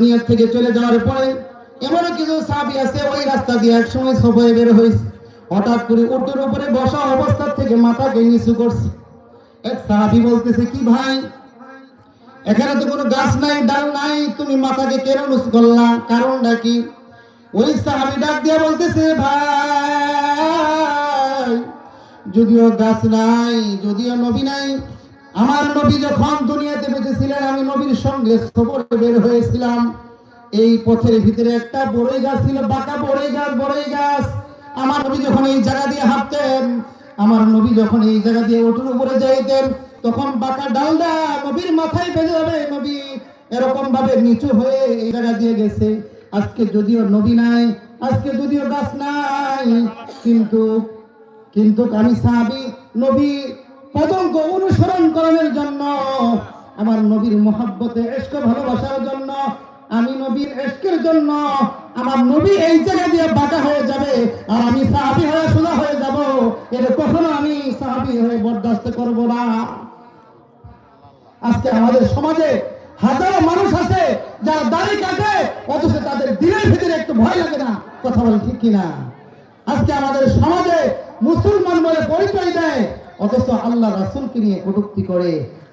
দুনিয়া থেকে চলে যাওয়ার পরে এমন কিছু সাহাবি আছে, ওই রাস্তা দিয়ে এক সময় সফরে বের হয়েছে। হঠাৎ করে উর্দুর উপরে বসা অবস্থা থেকে মাথাকে নিচু করছে। এক সাহাবি বলতেছে, কি ভাই, এখানে তো কোনো গাছ নাই, ডাল নাই, তুমি মাথাকে কেন নিচু করলা? কারণটা কি? ওই সাহাবি ডাক দিয়ে বলতেছে, ভাই, যদিও গাছ নাই, যদিও নবী নাই আমার নবী যখন দুনিয়াতে বেঁচে ছিলেন আমি নবীর সঙ্গে সফরে বের হয়েছিলাম। এই পথের ভিতরে একটা বড়ই গাছ ছিল, বাঁকা বড়ই গাছ বড়ই গাছ। আমার নবী যখন এই জায়গা দিয়ে হাঁটতেন, আমার নবী যখন এই জায়গা দিয়ে ওঠুর উপরে যাইতেন, তখন বাঁকা ডালদা নবীর মাথায় বেঁধে যাবে নবী। এরকম ভাবে নিচু হয়ে এই জায়গা দিয়ে গেছে। আজকে যদিও নবী নাই, আজকে যদিও গাছ নাই, কিন্তু কিন্তু আমি সাহাবি নবী পদঙ্ক অনুসরণ করানোর জন্য, আমার নবীর মহাব্বতে এসক ভালোবাসার জন্য, আমি নবীর এসকের জন্য, আমার নবী এই জায়গা দিয়ে বাঁকা হয়ে যাবে, আর আমি সাহাবি হয়ে সোজা হয়ে যাব, এর কখনো আমি সাহাবি হয়ে বরদাস্ত করব না। আজকে আমাদের সমাজে হাজারো মানুষ আছে, যারা দাড়ি কাটে, অথচ তাদের দিনের ভিতরে একটু ভয় লাগে না, কথা বলে ঠিক কিনা? আজকে আমাদের সমাজে মুসলমান বলে পরিচয় দেয় অথচ আল্লাহ রাসুলকে নিয়ে কটুক্তি করে।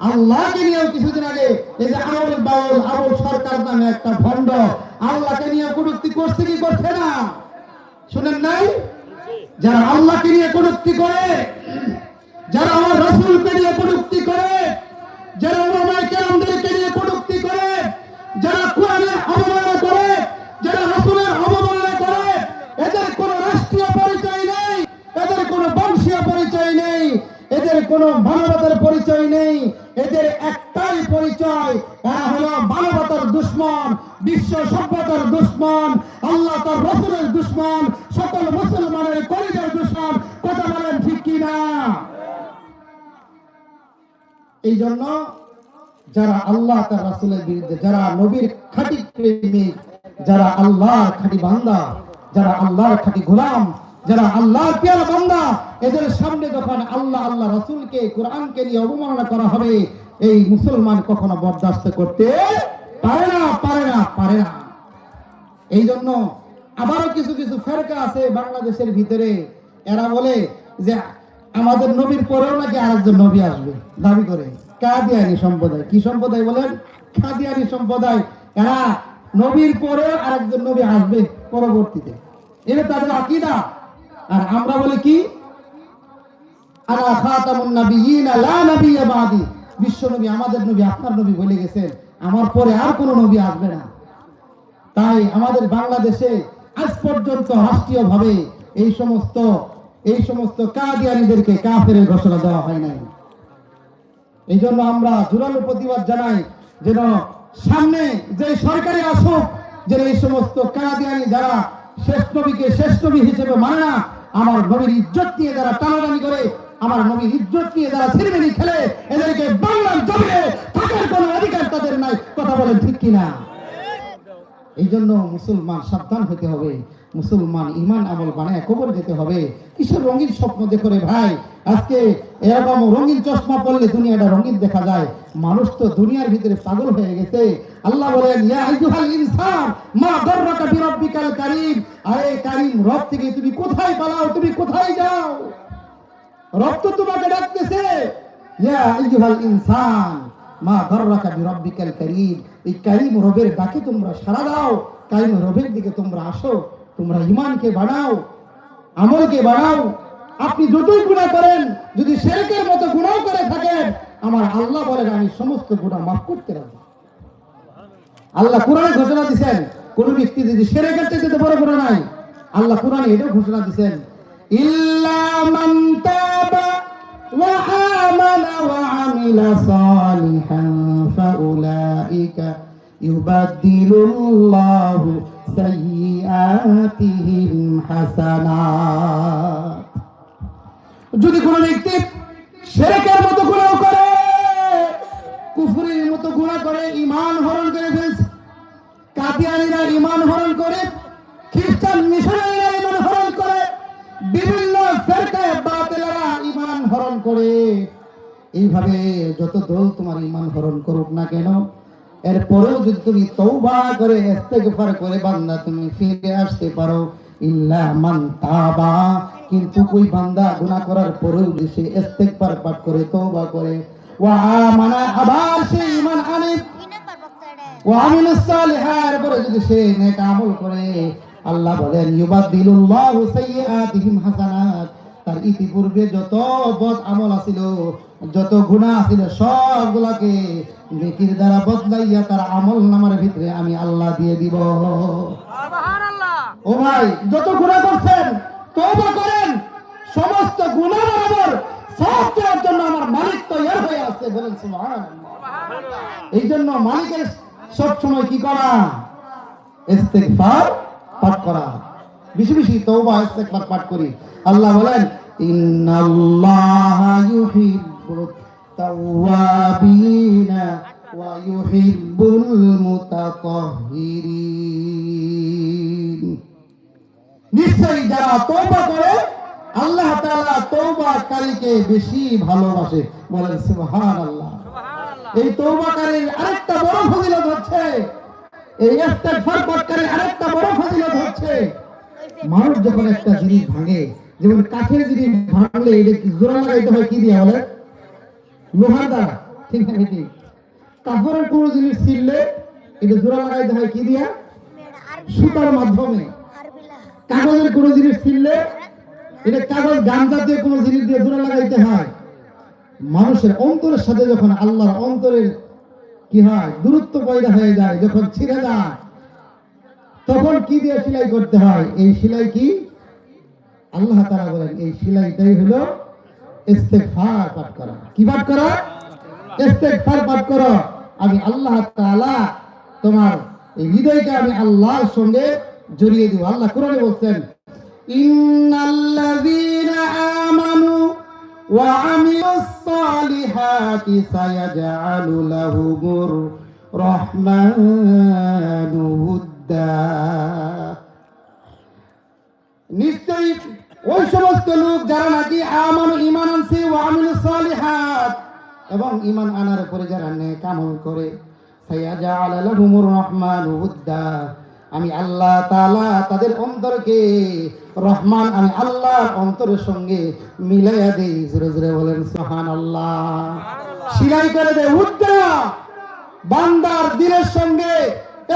আল্লাহকে নিয়েও কিছুদিন আগে এই যে আবুল বাউল আবুল সরকার নামে একটা ভণ্ড, আল্লাহকে নিয়ে কটুক্তি করছে কি করছে না? শুনেন নাই? যারা আল্লাহকে নিয়ে কটুক্তি করে, যারা আমার রসুলকে নিয়ে কটুক্তি করে, যারা ওলামায়ে কেরামদেরকে নিয়ে কটুক্তি করে, যারা কোরআনের অবমাননা করে, যারা রসুলের অবমাননা করে এদের কোনো রাষ্ট্রীয় পরিচয় নেই এদের কোনো বংশীয় পরিচয় নেই এদের কোনো মানবতার পরিচয় নেই। এদের একটাই পরিচয়, এরা হলো মানবতার দুশ্মন, বিশ্ব সভ্যতার দুশ্মন, আল্লাহ তার রসুলের দুশ্মন, সকল মুসলমানের কলিজার দুশ্মন। কথা বলেন ঠিক কিনা এই জন্য যারা আল্লাহ তার রাসুলের বিরুদ্ধে, যারা নবীর খাঁটি প্রেমিক, যারা আল্লাহর খাঁটি বান্দা, যারা আল্লাহর খাঁটি গোলাম যারা আল্লাহর পেয়ারা এদের সামনে যখন আল্লাহ আল্লাহ রাসুলকে, কোরআনকে নিয়ে অবমাননা করা হবে, এই মুসলমান কখনো বরদাস্ত করতে পারে না পারে না পারে না। এই জন্য আবারও কিছু কিছু ফেরকা আছে বাংলাদেশের ভিতরে। এরা বলে যে, আমাদের নবীর পরেও নাকি আরেকজন নবী আসবে। দাবি করে, কাদিয়ানি সম্প্রদায়। কি সম্প্রদায় বলেন? কাদিয়ানি সম্প্রদায়। এরা নবীর পরে আরেকজন নবী আসবে পরবর্তীতে। এটা তাদের আকিদা। আর আমরা বলি কি? আমাদের নবী, আপনার নবী বলে গেছেন, আমার পরে আর নবী আসবে না। তাই আমাদের বাংলাদেশে আজ পর্যন্ত এই সমস্ত এই সমস্ত কাদিয়ানিদেরকে কাফের ঘোষণা দেওয়া হয় নাই। এই জন্য আমরা জোরালো প্রতিবাদ জানাই যেন সামনে যে সরকারি আসুক, যেন এই সমস্ত কাদিয়ানি যারা শেষ নবীকে শেষ নবী হিসেবে মানে না আমার নবীর ইজ্জত নিয়ে যারা টানাটানি করে, আমার নবীর ইজ্জত নিয়ে যারা ছিনিমিনি খেলে, এদেরকে বাংলার জমিনে থাকার কোনো অধিকার তাদের নাই। কথা বলে ঠিক কিনা? এই জন্য মুসলমান সাবধান হতে হবে। মুসলমান ইমান আমল বানায় কবর যেতে হবে। কিসের রঙিন স্বপ্ন দেখো রে ভাই? আজকে এরকম রঙিন চশমা পড়লে দুনিয়াটা রঙিন দেখা যায়। মানুষ তো দুনিয়ার ভিতরে পাগল হয়ে গেছে। আল্লাহ বলেন, ইয়া আইয়ুহাল ইনসান, মা দাররাকা বিরাব্বিকাল কারীম। আরে কারীম, রব থেকে তুমি কোথায় পালাও? তুমি কোথায় যাও? রব তো তোমাকে ডাকতেছে, ইয়া আইয়ুহাল ইনসান মা এই কারীম রবের ডাকে তোমরা সাড়া দাও। কারীম রবের দিকে তোমরা আসো। তোমরা ইমানকে আমলকে আপনি যতই গুনাহ করেন, যদি শেরেকের মতো গুনাহ করে থাকেন, আমার আল্লাহ বলেন, আমি সমস্ত গুনাহ মাফ করতে রাজি। আল্লাহ কোরআনে ঘোষণা দিবেন কোন ব্যক্তি যদি শেরেকের চাইতে বড় গুনাহ নাই, আল্লাহ কোরআনে এটাও ঘোষণা দিবেন ইল্লা মান আমানা ওয়া আমিলা সালিহান ফাউলাইকা ইউবাদদিলুল্লাহু সাইয়্যাতিহিম হাসানাত যদি কোনো ব্যক্তি শেরেকের মতো গুনাহ করে, কুফরির মতো গুনাহ করে, ঈমান হরণ করে ফেলছে, কাদিয়ানীরা ঈমান হরণ করে, খ্রিস্টান মিশনারিরা ঈমান হরণ করে, বিভিন্ন ঈমান হরণ করে। এইভাবে যত দল তোমার ঈমান হরণ করুক না কেন, এরপরেও যদি তুমি তৌবা করে, ইস্তেগফার করে বান্দা তুমি ফিরে আসতে পারো। ইল্লা মান তাবা। কিন্তু ওই বান্দা গুনাহ করার পরেও যদি সে ইস্তেগফার পাঠ করে তৌবা করে, ওয়া আমানা আবার সে ঈমান আনে। ওয়া আমিলাস সালিহার পরে যদি সে নেক আমল করে, আল্লাহ বলেন, ইউবাদদিলুল্লাহু সাইয়্যাতিহিম হাসানাত। তার ইতিপূর্বে যত বদ আমল আছিল যত গুনাহ আছিল সবগুলাকে নেকির দ্বারা বদলাইয়া তার আমল নামার ভিতরে আমি আল্লাহ দিয়ে দিব। ও ভাই যত গুনাহ করছেন করেন সমস্ত গুনাহ বরাবর সব দেওয়ার জন্য আমার মালিক তৈরি হয়ে আছে বলেন এই জন্য মালিকের সব সময় কি করা? ইস্তেগফার পাঠ করা। বেশি বেশি তওবা ইস্তেগফার পাঠ করি। আল্লাহ বলেন ইন্নাল্লাহা ইউহিব্বুত তাওয়াবিনা ওয়া ইউহিব্বুল মুতাতাহহিরিন নিশ্চয়ই যারা তওবা করে আল্লাহ তাআলা তওবাকারীকে বেশি ভালোবাসে। বলেন সুবহানাল্লাহ। এই তৌবাকারীর আরেকটা বড় ফজিলত হচ্ছে এই ইস্তেগফার পাঠকারীর আরেকটা বড় ফজিলত হচ্ছে মানুষ যখন একটা জিনিস ভাঙে, যেমন কাঠের জিনিস ভাঙলে এটা হয়, কি দিয়ে বলে লোহার দ্বারা, ঠিক আছে কাপড়ের কোনো জিনিস ছিললে এটা জোড়া লাগাইতে হয়, কি দিয়া? সুতার মাধ্যমে। কাগজের কোনো জিনিস ছিললে এটা কাগজ গান জাতীয় কোনো জিনিস দিয়ে জোড়া লাগাইতে হয়। মানুষের অন্তরের সাথে যখন আল্লাহর অন্তরের কি হয়? দূরত্ব পয়দা হয়ে যায়, যখন ছিঁড়ে যায় তখন কি দিয়ে সেলাই করতে হয়? এই সেলাই কি? আল্লাহ তারা বলেন, এই সেলাইটাই হলো ইস্তেকফার পাঠ করা। কি পাঠ করো? ইস্তেকফার পাঠ করো। আমি আল্লাহ তাআলা তোমার এই হৃদয়কে আমি আল্লাহর সঙ্গে জড়িয়ে দেব। আল্লাহ কোরআনে বলছেন, ইন্নাল্লাযীনা আমানু ওয়া আমিলুস সালিহাতি সায়াজআলু লাহুমুর রহমানুহুদ নিশ্চয়ই ওই সমস্ত লোক যারা নাকি আমানু ঈমান আনছে ওয়া আমিলু সালিহাত এবং ঈমান আনার পরে যারা নেক আমল করে লাহুমুর রহমানু উদ্দা। আমি আল্লাহ তাআলা তাদের অন্তরকে রহমান আমি আল্লাহর অন্তরের সঙ্গে মিলাইয়া দেই। জোরে জোরে বলেন সুবহানাল্লাহ। সিলাই করে দেয় উদ্দা। বান্দার দিলের সঙ্গে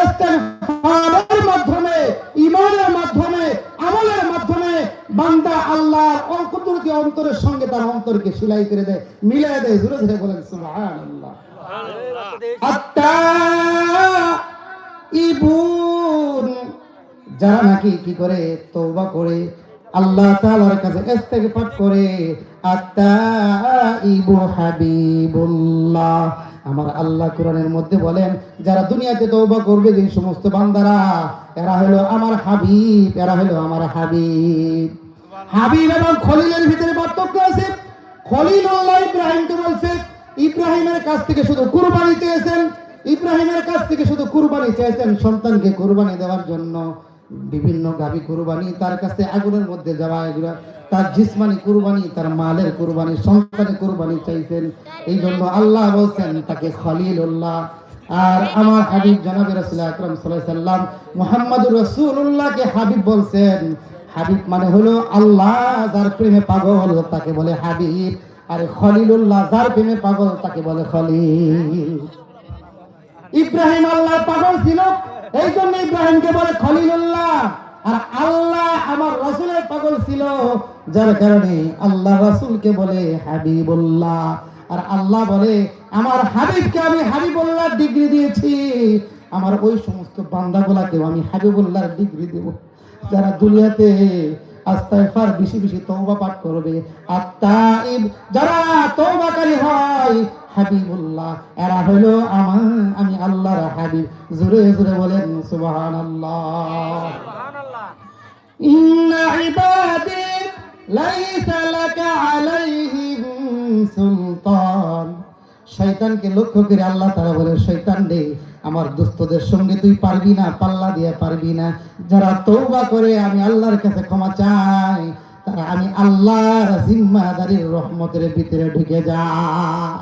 ইস্তেগফারের মাধ্যমে ঈমানের মাধ্যমে আমলের মাধ্যমে বান্দা আল্লাহর অন্তর্তি অন্তরের সঙ্গে তার অন্তরকে সিলাই করে দেয়, মিলাই দেয়, জোরে জোরে বলেন যারা নাকি কি করে, তওবা করে, আল্লাহ তাআলার কাছে ইস্তেগফার করে হাবিবুল্লাহ। আমার আল্লাহ কোরআনের মধ্যে বলেন, যারা দুনিয়াতে তওবা করবে, যে সমস্ত বান্দারা, এরা হলো আমার হাবিব, এরা হলো আমার হাবিব। হাবিব এবং খলিলের ভিতরে পার্থক্য আছে? খলিলুল্লাহ ইব্রাহিমকে বলছে ইব্রাহিমের কাছ থেকে শুধু কুরবানি চেয়েছেন, ইব্রাহিমের কাছ থেকে শুধু কুরবানি চেয়েছেন সন্তানকে কুরবানি দেওয়ার জন্য। বিভিন্ন কুরবানি, তার কাছে আগুনের মধ্যে যাওয়া এগুলো। তার জিসমানি কুরবানি, তার মালের কুরবানি, সন্তানের কুরবানি চাইছেন। এই জন্য আল্লাহ বলছেন, তাকে খলিলুল্লাহ। আর আমার হাবিব জনাবে রাসূল আকরাম সাল্লাম মুহাম্মদুর রাসূলুল্লাহকে হাবিব বলছেন হাবিব মানে হলো আল্লাহ যার প্রেমে পাগল, তাকে বলে হাবিব। আর খলিলুল্লাহ, যার প্রেমে পাগল, তাকে বলে খলিল। ইব্রাহিম আল্লাহ পাগল ছিল এই জন্য ইব্রাহিমকে বলে খলিলুল্লাহ। আর আল্লাহ আমার রসুলের পাগল ছিল, যার কারণে আল্লাহ রসুলকে বলে হাবিবুল্লাহ। আর আল্লাহ বলে, আমার হাবিবকে আমি হাবিবুল্লাহ ডিগ্রি দিয়েছি। আমার ওই সমস্ত বান্দাগুলাকেও আমি হাবিবুল্লাহর ডিগ্রি দেব। যারা দুনিয়াতে আস্তাগফার বেশি বেশি তওবা পাঠ করবে আর তাইব যারা তওবাকারী হয়, হাবিবুল্লাহ, এরা হলো আমার, আমি আল্লাহর হাবিব। জোরে জোরে বলেন, সুবহানাল্লাহ। ইন্না ইবাদি লাইসা লাকা আলাইহিম সুলতান। শয়তানকে লক্ষ্য করে আল্লাহ তারা বলে শয়তান রে আমার দুস্থদের সঙ্গে তুই পারবি না, পাল্লা দিয়ে পারবি না। যারা তৌবা করে, আমি আল্লাহর কাছে ক্ষমা চাই। তারা আমি আল্লাহর জিম্মাদারির রহমতের ভিতরে ঢুকে যায়।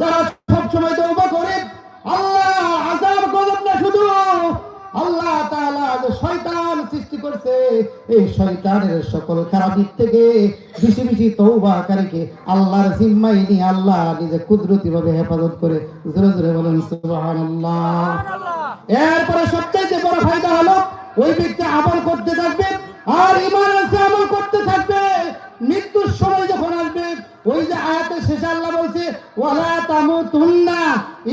যারা সব সময় তৌবা করে, আল্লাহ আজাব গজব না শুধু। আল্লাহ তাআলা যে শয়তান করছে। এই শয়তানের সকল খারাপ দিক থেকে বেশি বেশি তৌবাকারীকে আল্লাহর জিম্মায় নিয়ে আল্লাহ নিজে কুদরতি ভাবে হেফাজত করে জোরে জোরে বলেন সুবহানাল্লাহ। এরপরে সবচাইতে বড় ফায়দা হলো ওই ব্যক্তি আমল করতে থাকবে আর ইমান আছে আমল করতে থাকবে। মৃত্যুর সময় যখন আসবে ওই যে আয়াতের শেষে আল্লাহ বলছে ওয়ালা তামুতুন্না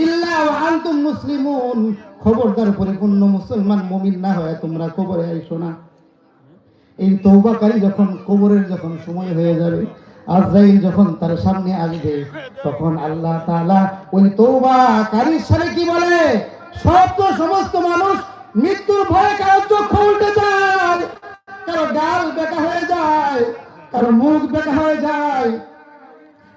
ইল্লা ওয়া আনতুম মুসলিমুন। খবরদার পরিপূর্ণ মুসলমান মুমিন না হয়ে, তোমরা কবরে আইসো না। এই তৌবাকারী যখন কবরের যখন সময় হয়ে যাবে, আজরাইল যখন তার সামনে আসবে, তখন আল্লাহ ওই তৌবাকারীর সাথে কি বলে? সব তো সমস্ত মানুষ মৃত্যুর ভয়ে কারও চক্ষু উল্টে যায়, কারও গাল বেকা হয়ে যায়, কারও মুখ বেকা হয়ে যায়।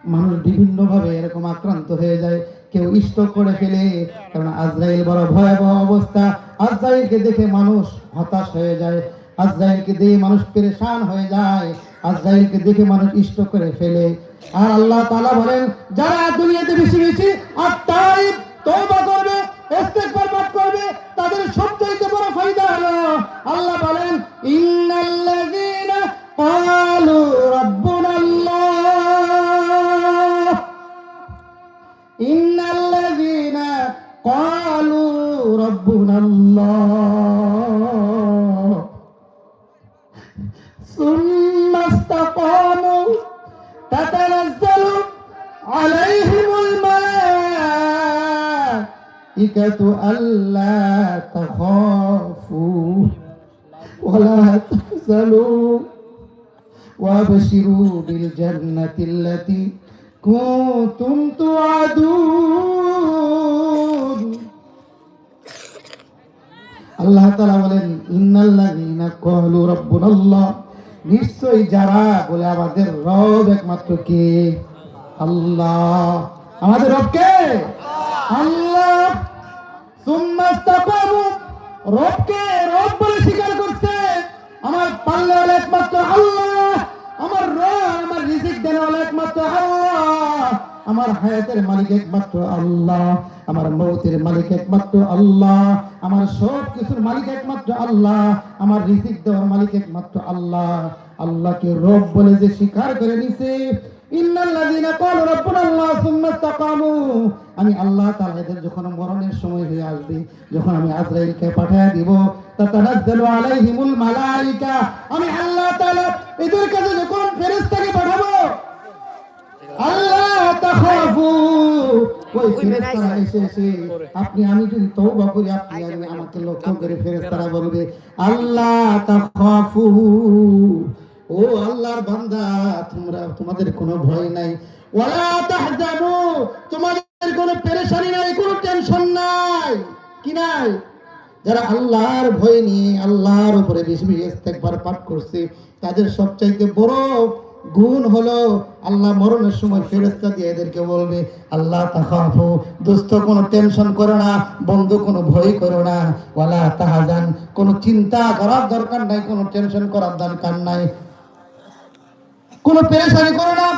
মানুষ বিভিন্ন ভাবে এরকম আক্রান্ত হয়ে যায়। কেউ ইষ্ট করে ফেলে কারণ আজরাইল বড় ভয়াবহ অবস্থা। আজরাইলকে দেখে মানুষ হতাশ হয়ে যায়, আজরাইলকে দেখে মানুষ পেরেশান হয়ে যায়, আজরাইলকে দেখে মানুষ ইষ্ট করে ফেলে। আর আল্লাহ তালা বলেন, যারা দুনিয়াতে বেশি বেশি আর তাই তওবা করবে, ইস্তেগফার করবে আল্লাহ তাআলা বলেন ক্বালু রাব্বুনাল্লাহ নিশ্চয়ই যারা বলে আমাদের রব একমাত্র কে? আল্লাহ। আমাদের রব কে? আল্লাহ। রবকে রব বলে স্বীকার করছে, আমার পাল্লে হলো একমাত্র আল্লাহ। আমার রব, আমার রিজিক দেন হলো একমাত্র আল্লাহ। আমার হায়াতের মালিক একমাত্র আল্লাহ, আমার মৌতের মালিক একমাত্র আল্লাহ, আমার সব কিছুর মালিক একমাত্র আল্লাহ, আমার রিজিক দেওয়ার মালিক একমাত্র আল্লাহ। আল্লাহকে রব বলে যে স্বীকার করে নিছে আমি আল্লাহ তাআলা এদের যখন মরণের সময় হয়ে আসবে, যখন আমি আজরাইলকে পাঠিয়ে দিব আলাইহিমুল মালাইকা। আমি আল্লাহ তাআলা এদের কাছে যখন ফেরেশতাকে পাঠাবো, আল্লাহ আপনি আমি যদি তওবা করি আপনি আমাকে লক্ষ্য করে ফেরেশতারা বলবে আল্লাহ তাখাফু। ও আল্লাহর বান্দা তোমরা তোমাদের কোনো ভয় নাই। ওয়ালা তাহজানু তোমাদের কোনো পেরেশানি নাই কোনো টেনশন নাই। কি নাই? যারা আল্লাহর ভয় নিয়ে আল্লাহর উপরে বেশি বেশি ইস্তেগফার পাঠ করছে তাদের সবচাইতে বড় গুণ হলো আল্লাহ মরণের সময় ফেরেস্তা দিয়ে এদেরকে বলবে, আল্লাহ তাখাফু দোস্ত কোনো টেনশন করো না, বন্ধু কোনো ভয় করো না। ওয়ালা তাহাজান, কোনো চিন্তা করার দরকার নাই, কোনো টেনশন করার দরকার নাই। কোনো পেরেশানি করো না।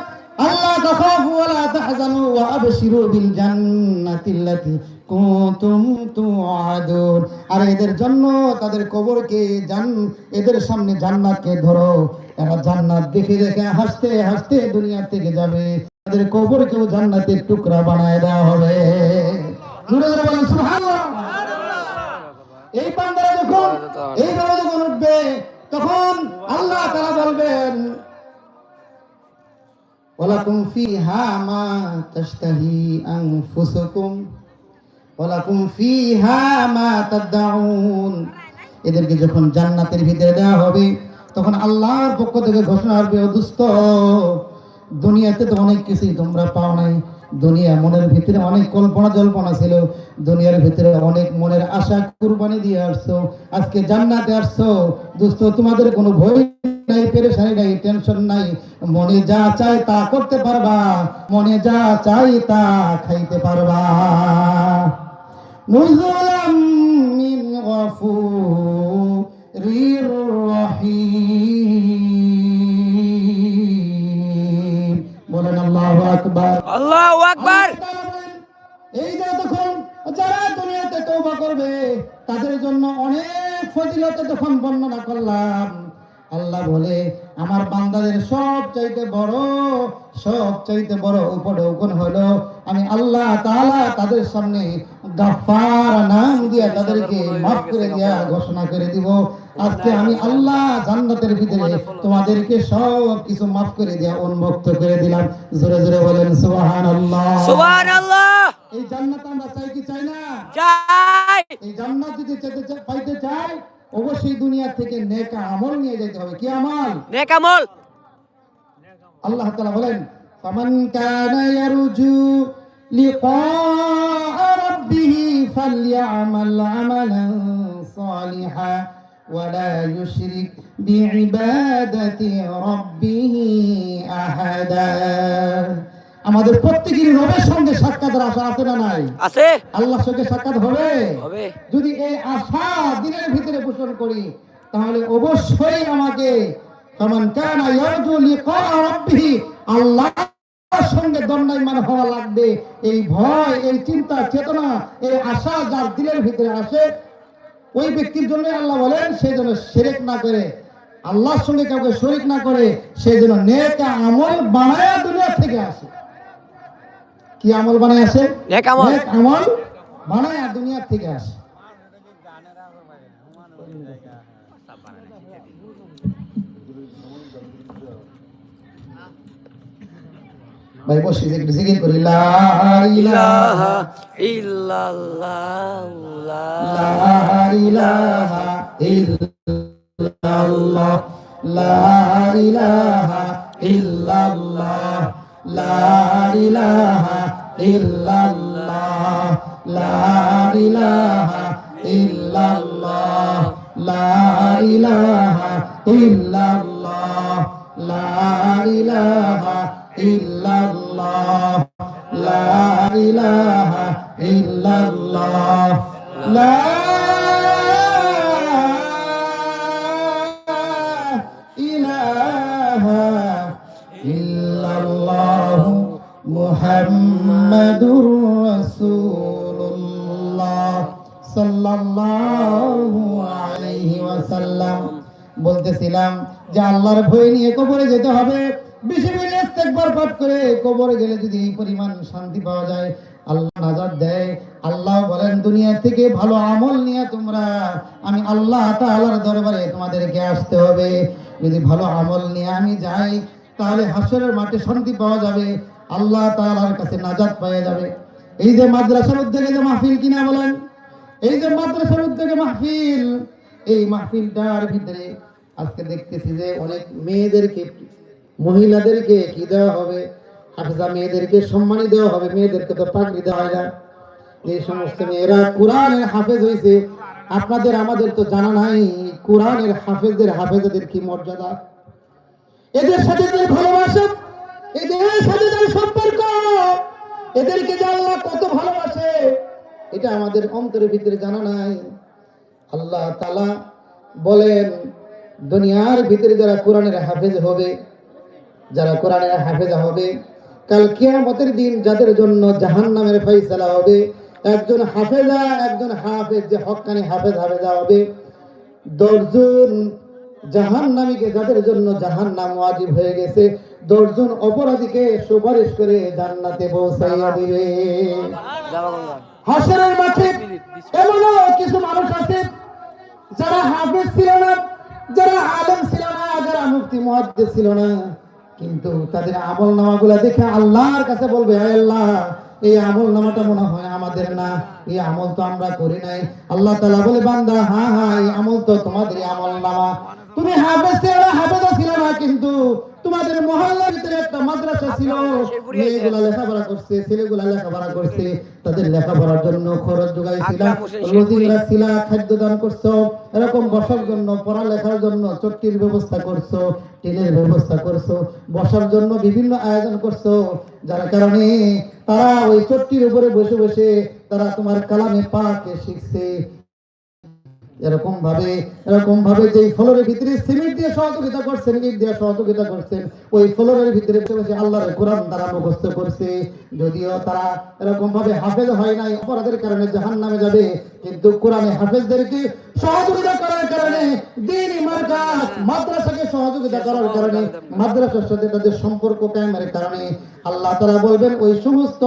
আল্লাহ তাখাফু, ওয়ালা তাহজানু, ওয়া আবশিরু বিল জান্নাতিল্লাতি কুতুম তুআদুন। আর এদের জন্য তাদের কবরকে জান এদের সামনে জান্নাতকে ধরো। এরা জান্নাত দেখে দেখে হাসতে হাসতে দুনিয়া থেকে যাবে। তাদের কবরকেও জান্নাতের টুকরা বানায় দেওয়া হবে। জোরে জোরে বলেন, সুবহানাল্লাহ। এই বান্দারা যখন এই বাবা যখন উঠবে, তখন আল্লাহ তাআলা বলবেন, ওয়ালাকুম ফিহা মা তাশতাহি আনফুসুকুম। ফিহা মা তাদাউন। এদেরকে যখন জান্নাতের ভিতরে দেওয়া হবে, তখন আল্লাহর পক্ষ থেকে ঘোষণা হবে দুস্থ, দুনিয়াতে তো অনেক কিছুই তোমরা পাও নাই। দুনিয়া মনের ভিতরে অনেক কল্পনা জল্পনা ছিল, দুনিয়ার ভিতরে অনেক মনের আশা কুরবানি দিয়ে আসছো, আজকে জান্নাতে আসছো। দুস্ত তোমাদের কোনো ভয় নাই, পেরেশানি নাই, টেনশন নাই, মনে যা চাই তা করতে পারবা, মনে যা চাই তা খাইতে পারবা। নুজুলাম মিন গফুরির রহিম বলেন আল্লাহু আকবার। আল্লাহু আকবার। এই যে তখন যারা দুনিয়াতে তওবা করবে তাদের জন্য অনেক ফজিলতে যখন বর্ণনা করলাম। আল্লাহ বলে আমার বান্দাদের সব চাইতে বড় সব চাইতে বড় উপরে উকন হলো আমি আল্লাহ তাআলা তাদের সামনে গাফার নাম দিয়ে তাদেরকে মাফ করে দিয়া ঘোষণা করে দিব। আজকে আমি আল্লাহ জান্নাতের ভিতরে তোমাদেরকে সব কিছু মাফ করে দিয়া উন্মুক্ত করে দিলাম। জোরে জোরে বলেন সুবহানাল্লাহ। সুবহানাল্লাহ। এই জান্নাত আমরা চাই কি চাই না? চাই। এই জান্নাত যদি যেতে চা- পাইতে চাই অবশ্যই দুনিয়া থেকে নেক আমল নিয়ে যেতে হবে। কি আমল? নেক আমল। আল্লাহ তাআলা বলেন ফামান কানা ইয়ারজু লিকা রাব্বিহ ফালইআমাল আমালান সালিহা ولا يشرك بعبادة ربه أحدا আমাদের প্রত্যেকেরই রবের সঙ্গে সাক্ষাতের আশা আছে না নাই আছে আল্লাহর সঙ্গে সাক্ষাৎ হবে হবে যদি এই আশা দিনের ভিতরে পোষণ করি তাহলে অবশ্যই আমাকে কামান কানা ইয়ারজু লিকা রাব্বিহি আল্লাহর সঙ্গে দণ্ডায়মান হওয়া লাগবে। এই ভয় এই চিন্তা চেতনা এই আশা যার দিলের ভিতরে আসে ওই ব্যক্তির জন্য আল্লাহ বলেন সে যেন শিরক না করে। আল্লাহর সঙ্গে কাউকে শরিক না করে সে যেন নেক আমল বানায়া দুনিয়া থেকে আসে। কি আমল বানায় আসে? আমল বানায়া দুনিয়া থেকে আসে। ভাই বসে একটু জিকির করি লা ইলাহা ইলাহা ইল্লাল্লাহ লা ইলাহা ইল্লাল্লাহ, লা ইলাহা ইল্লাল্লাহ, লা ইলাহা ইল্লাল্লাহ, লা ইলাহা ইল্লাল্লাহ, লা ইলাহা ইলাহা ইল্লাল্লাহ। ইলাহা ইল্লাল্লাহ মুহাম্মাদুর রাসূলুল্লাহ সাল্লাল্লাহু আলাইহি ওয়াসাল্লাম। বলতেছিলাম যে আল্লাহর ভয় নিয়ে কবরে যেতে হবে। বেশি বেশি ইস্তেগফার পাঠ করে কবরে গেলে যদি এই পরিমাণ শান্তি পাওয়া যায়, আল্লাহ নাজাত দেয়। আল্লাহ বলেন, দুনিয়া থেকে ভালো আমল নিয়ে তোমরা, আমি আল্লাহ তাআলার দরবারে তোমাদেরকে আসতে হবে। যদি ভালো আমল নিয়ে আমি যাই, তাহলে হাসরের মাঠে শান্তি পাওয়া যাবে। আল্লাহ তাআলার কাছে নাজাত পাওয়া যাবে। এই যে মাদ্রাসার উদ্যোগে যে মাহফিল কিনা বলেন? এই যে মাদ্রাসার উদ্যোগে মাহফিল, এই মাহফিলটার ভিতরে আজকে দেখতেছি যে অনেক মেয়েদেরকে মহিলাদেরকে কি দেওয়া হবে? হাফিজা মেয়েদেরকে সম্মানী দেওয়া হবে, মেয়েদেরকে তো পাগড়ি দেওয়া হয় না। এই সমস্ত মেয়েরা কোরআনের হাফেজ হয়েছে আপনাদের, আমাদের তো জানা নাই, কোরআনের হাফেজদের হাফেজাদের কি মর্যাদা? এদের সাথে তার ভালোবাসা? এদের সাথে তার সম্পর্ক। এদেরকে যে আল্লাহ কত ভালোবাসে, এটা আমাদের অন্তরের ভিতরে জানা নাই। আল্লাহ তালা বলেন, দুনিয়ার ভিতরে যারা কোরআনের হাফেজ হবে যারা কোরআনের হাফেজা হবে, কাল কিয়ামতের দিন যাদের জন্য জাহান্নামের ফয়সালা হবে, একজন হাফেজা একজন হাফেজ যে হক্কানি হাফেজ হাফেজা হবে। দশজন জাহান্নামীকে যাদের জন্য জাহান্নাম ওয়াজিব হয়ে গেছে, দশজন অপরাধীকে সুপারিশ করে জান্নাতে পৌঁছাইয়া দিবে। হাসরের মাঠে এমনও কিছু মানুষ আছে, যারা হাফেজ ছিল না, যারা আলেম ছিল না, যারা মুক্তি মুহাদ্দিস ছিল না। কিন্তু তাদের আমল নামাগুলা দেখে আল্লাহর কাছে বলবে আল্লাহ, এই আমল নামাটা মনে হয় আমাদের না। এই আমল তো আমরা করি নাই। আল্লাহ তালা বলে, বান্দা হ্যাঁ হ্যাঁ এই আমল তো তোমাদের আমল নামা তুমি হাফেজ ছিল না হাফেজা ছিল না, কিন্তু তোমাদের মহল্লার ভিতরে একটা মাদ্রাসা ছিল। মেয়েগুলা লেখাপড়া করছে ছেলেগুলা লেখাপড়া করছে তাদের লেখাপড়ার জন্য খরচ যোগাইছিলা খাদ্য দান করছ এরকম বসার জন্য পড়ালেখার জন্য চট্টির ব্যবস্থা করছ টিনের ব্যবস্থা করছ বসার জন্য বিভিন্ন আয়োজন করছ। যার কারণে তারা ওই চট্টির উপরে বসে বসে তারা তোমার কালামে পাকে শিখছে। এরকম ভাবে এরকম ভাবে যে ফলরের ভিতরে সিমেন্ট দিয়ে সহযোগিতা করছেন, ইট দিয়ে সহযোগিতা করছেন, ওই ফলরের ভিতরে আল্লাহর কোরআন তারা মুখস্থ করছে। যদিও তারা এরকম ভাবে হাফেজ হয় নাই, অপরাধের কারণে জাহান নামে যাবে, কিন্তু কোরআনে হাফেজদেরকে সহযোগিতা করার কারণে, দিনই মার্কাজ মাদ্রাসাকে সহযোগিতা করার কারণে, মাদ্রাসার সাথে তাদের সম্পর্ক কায়েমের কারণে আল্লাহ তাআলা বলবেন, ওই সমস্ত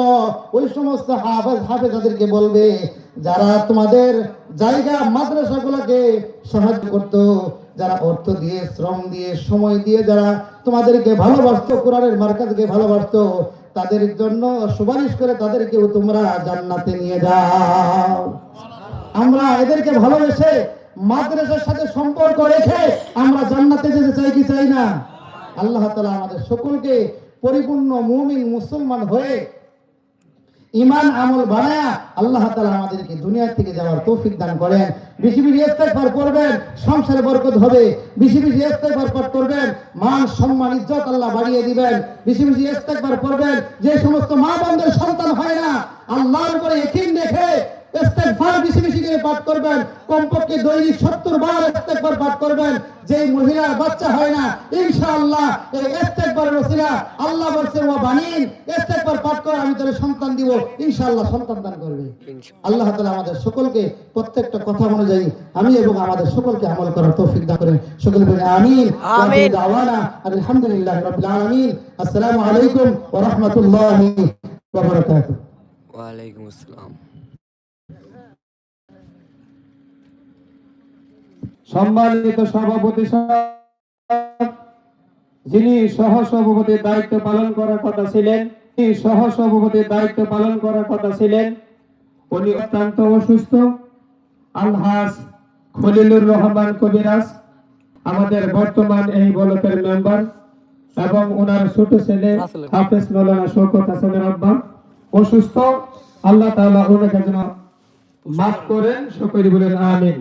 ওই সমস্ত হাফেজ, হাফেজাদেরকে বলবে যারা তোমাদের জায়গা মাদ্রাসাগুলোকে সাহায্য করত, যারা অর্থ দিয়ে, শ্রম দিয়ে, সময় দিয়ে যারা তোমাদেরকে ভালোবাসতো, কোরআনের মার্কাজকে ভালোবাসতো, তাদের জন্য সুপারিশ করে তাদেরকেও তোমরা জান্নাতে নিয়ে যাও। আমরা এদেরকে ভালোবেসে মাদ্রাসার সাথে সম্পর্ক রেখে আমরা জান্নাতে যেতে চাই কি চাই না? আল্লাহ তালা আমাদের সকলকে পরিপূর্ণ মুমিন মুসলমান হয়ে ইমান আমল বানায়া আল্লাহ তালা আমাদেরকে দুনিয়া থেকে যাওয়ার তৌফিক দান করেন। বেশি বেশি করবেন, সংসারে বরকত হবে। বেশি বেশি ইস্তেগফার পাঠ করবেন, মান সম্মান, ইজ্জত আল্লাহ বাড়িয়ে দিবেন। বেশি বেশি ইস্তেগফার করবেন, যে সমস্ত মা বন্ধের সন্তান হয় না, আল্লাহর উপরে ইকিন রেখে ইস্তেগফার বেশি বেশি করে পাঠ করবেন। কমপক্ষে দৈনিক 70 বার ইস্তেগফার পাঠ করবেন। যেই মহিলার বাচ্চা হয় না ইনশাআল্লাহ এই ইস্তেগফারের ওসিলা আল্লাহ বলছেন ওয়া বানিন ইস্তেগফার পাঠ করে আমি তোর সন্তান দিব। ইনশাআল্লাহ সন্তান দান করবে। আল্লাহ তাআলা আমাদের সকলকে প্রত্যেকটা কথা অনুযায়ী আমি এবং আমাদের সকলকে আমল করার তৌফিক দান করেন। সকলে বলে আমিন। আমিন। দাওয়ানা আলহামদুলিল্লাহ রাব্বিল আলামিন। আসসালামু আলাইকুম ওয়া রাহমাতুল্লাহি ওয়া বারাকাতুহু। ওয়ালাইকুম আসসালাম। সম্মানিত সভাপতি যিনি সহ সভাপতির দায়িত্ব পালন করার কথা ছিলেন তিনি সহ সভাপতির দায়িত্ব পালন করার কথা ছিলেন। উনি অত্যন্ত অসুস্থ। আলহাজ খলিলুর রহমান কবিরাজ আমাদের বর্তমান এই বলকের মেম্বার এবং ওনার ছোট ছেলে হাফেজ মৌলানা শৌকত হাসানের আব্বা। অসুস্থ। আল্লাহ তাআলা ওনাকে যেন মাফ করেন সকলে বলেন আমিন।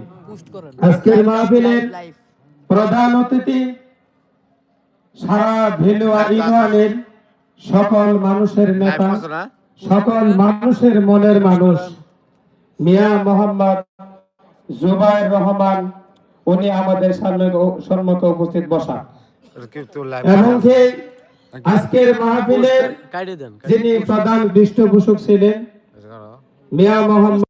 আজকের মাহফিলের প্রধান অতিথি সারা ভেলুয়া ইউনিয়নের সকল মানুষের নেতা সকল মানুষের মনের মানুষ। মিয়া মোহাম্মদ জুবাইর রহমান উনি আমাদের সামনে সম্মুখে উপস্থিত বসা। এমনকি আজকের মাহফিলের যিনি প্রধান পৃষ্ঠপোষক ছিলেন মিয়া মোহাম্মদ